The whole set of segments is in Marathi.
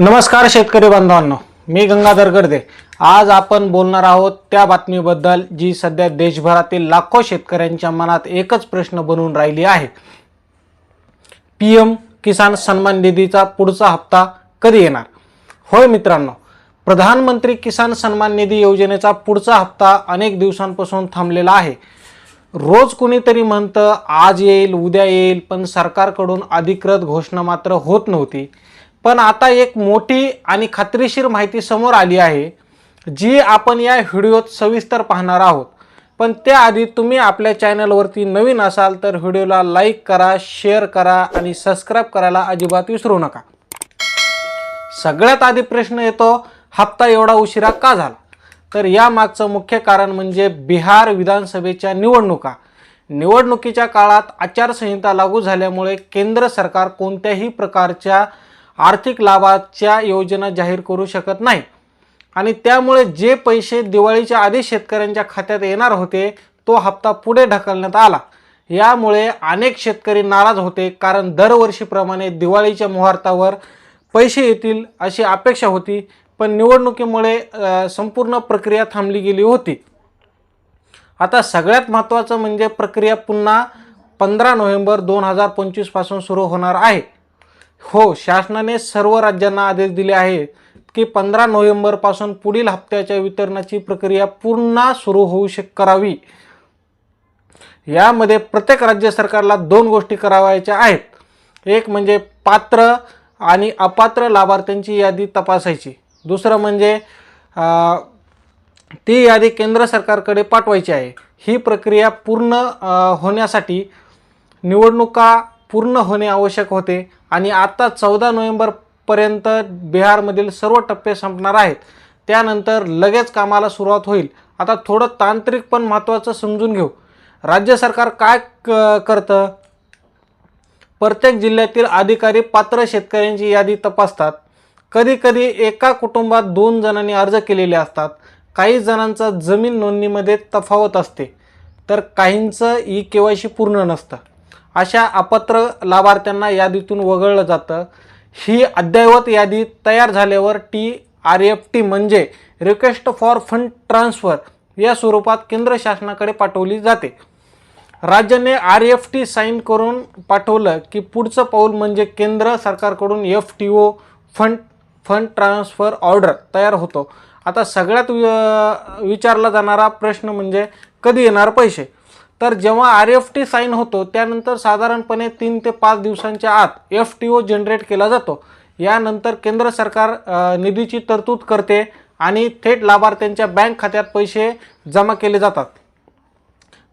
नमस्कार शेतकरी बांधवांनो मी गंगाधर गर्दे. आज आपण बोलणार आहोत त्या बातमीबद्दल जी सध्या देशभरातील लाखो शेतकऱ्यांच्या मनात एकच प्रश्न बनून राहिली आहे. पी एम किसान सन्मान निधीचा पुढचा हप्ता कधी येणार? होय मित्रांनो प्रधानमंत्री किसान सन्मान निधी योजनेचा पुढचा हप्ता अनेक दिवसांपासून थांबलेला आहे. रोज कुणीतरी म्हणतं आज येईल उद्या येईल पण सरकारकडून अधिकृत घोषणा मात्र होत नव्हती. पण आता एक मोठी आणि खात्रीशीर माहिती समोर आली आहे जी आपण या व्हिडिओत सविस्तर पाहणार आहोत. पण त्याआधी तुम्ही आपल्या चॅनलवरती नवीन असाल तर व्हिडिओला लाईक करा शेअर करा आणि सबस्क्राईब करायला अजिबात विसरू नका. सगळ्यात आधी प्रश्न येतो हप्ता एवढा उशिरा का झाला? तर यामागचं मुख्य कारण म्हणजे बिहार विधानसभेच्या निवडणुका. निवडणुकीच्या काळात आचारसंहिता लागू झाल्यामुळे केंद्र सरकार कोणत्याही प्रकारच्या आर्थिक लाभाच्या योजना जाहीर करू शकत नाही. आणि त्यामुळे जे पैसे दिवाळीच्या आधी शेतकऱ्यांच्या खात्यात येणार होते तो हप्ता पुढे ढकलण्यात आला. यामुळे अनेक शेतकरी नाराज होते कारण दरवर्षीप्रमाणे दिवाळीच्या मुहूर्तावर पैसे येतील अशी अपेक्षा होती पण निवडणुकीमुळे संपूर्ण प्रक्रिया थांबली गेली होती. आता सगळ्यात महत्त्वाचं म्हणजे प्रक्रिया पुन्हा पंधरा नोव्हेंबर दोन हजार पंचवीसपासून सुरू होणार आहे. हो शासनाने सर्व राज्यांना आदेश दिले आहे की पंधरा नोव्हेंबरपासून पुढील हप्त्याच्या वितरणाची प्रक्रिया पुन्हा सुरू होऊ शक करावी. यामध्ये प्रत्येक राज्य सरकारला दोन गोष्टी करावायच्या आहेत. एक म्हणजे पात्र आणि अपात्र लाभार्थ्यांची यादी तपासायची. दुसरं म्हणजे ती यादी केंद्र सरकारकडे पाठवायची आहे. ही प्रक्रिया पूर्ण होण्यासाठी निवडणुका पूर्ण होणे आवश्यक होते. आणि आत्ता चौदा नोव्हेंबरपर्यंत बिहारमधील सर्व टप्पे संपणार आहेत. त्यानंतर लगेच कामाला सुरुवात होईल. आता थोडं तांत्रिक पण महत्त्वाचं समजून घेऊ. राज्य सरकार काय क करतं? प्रत्येक जिल्ह्यातील अधिकारी पात्र शेतकऱ्यांची यादी तपासतात. कधीकधी एका कुटुंबात दोन जणांनी अर्ज केलेले असतात. काही जणांचा जमीन नोंदणीमध्ये तफावत असते. तर काहींचं ई के वाय सी पूर्ण नसतं. अशा अपात्र लाभार्थ्यांना यादीतून वगळलं जातं. ही अद्ययावत यादी तयार झाल्यावर टी आर एफ टी म्हणजे रिक्वेस्ट फॉर फंड ट्रान्सफर या स्वरूपात केंद्र शासनाकडे पाठवली जाते. राज्याने आर एफ टी साईन करून पाठवलं की पुढचं पाऊल म्हणजे केंद्र सरकारकडून F T O fund fund transfer order तयार होतो. आता सगळ्यात वि- विचारला जाणारा प्रश्न म्हणजे कधी येणार पैसे? तर जेव्हा आर एफ टी साईन होतो त्यानंतर साधारणपणे तीन ते पाच दिवसांच्या आत एफ टी ओ जनरेट केला जातो. यानंतर केंद्र सरकार निधीची तरतूद करते आणि थेट लाभार्थ्यांच्या बँक खात्यात पैसे जमा केले जातात.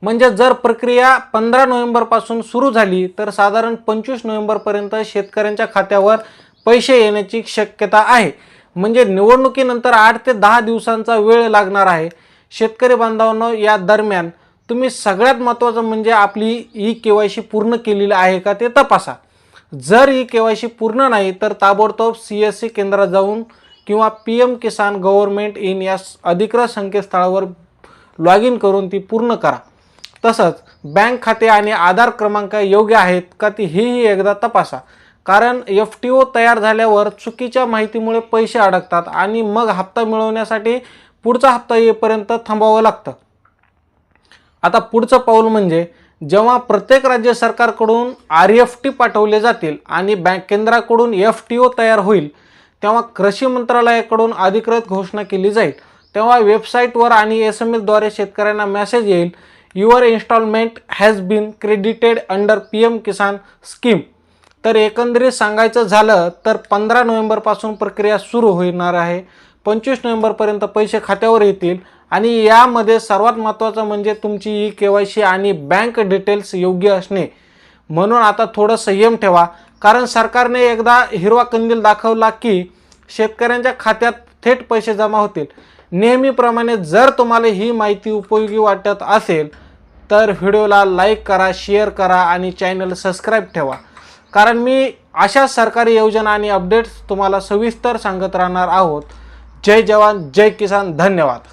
म्हणजे जर प्रक्रिया पंधरा नोव्हेंबरपासून सुरू झाली तर साधारण पंचवीस नोव्हेंबरपर्यंत शेतकऱ्यांच्या खात्यावर पैसे येण्याची शक्यता आहे. म्हणजे निवडणुकीनंतर आठ ते दहा दिवसांचा वेळ लागणार आहे. शेतकरी बांधवांनो या दरम्यान तुम्ही सगळ्यात महत्त्वाचं म्हणजे आपली ई के वाय सी पूर्ण केलेली आहे का ते तपासा. जर ई के वाय सी पूर्ण नाही तर ताबडतोब सी एस सी केंद्रात जाऊन किंवा P M Kisan government in या अधिकृत संकेतस्थळावर लॉग इन करून ती पूर्ण करा. तसंच बँक खाते आणि आधार क्रमांक योग्य आहेत का ती हेही एकदा तपासा. कारण एफ टी ओ तयार झाल्यावर चुकीच्या माहितीमुळे पैसे अडकतात आणि मग हप्ता मिळवण्यासाठी पुढचा हप्ता येईपर्यंत थांबावं लागतं. आता पुढचं पाऊल म्हणजे जेव्हा प्रत्येक राज्य सरकारकडून आर एफ टी पाठवले जातील आणि बँक केंद्राकडून एफ टी ओ तयार होईल तेव्हा कृषी मंत्रालयाकडून अधिकृत घोषणा केली जाईल. तेव्हा वेबसाईटवर आणि एस एम एसद्वारे शेतकऱ्यांना मेसेज येईल your instalment has been credited under P M Kisan scheme तर एकंदरीत सांगायचं झालं तर पंधरा नोव्हेंबरपासून प्रक्रिया सुरू होणार आहे. पंचवीस नोव्हेंबरपर्यंत पैसे खात्यावर येतील. आणि यामध्ये सर्वात महत्त्वाचं म्हणजे तुमची ई के वाय सी आणि बँक डिटेल्स योग्य असणे. म्हणून आता थोडं संयम ठेवा. कारण सरकारने एकदा हिरवा कंदील दाखवला की शेतकऱ्यांच्या खात्यात थेट पैसे जमा होतील. नेहमीप्रमाणे जर तुम्हाला ही माहिती उपयोगी वाटत असेल तर व्हिडिओला लाईक करा शेअर करा आणि चॅनल सबस्क्राईब ठेवा. कारण मी अशा सरकारी योजना आणि अपडेट्स तुम्हाला सविस्तर सांगत राहणार आहोत. जय जवान जय किसान धन्यवाद.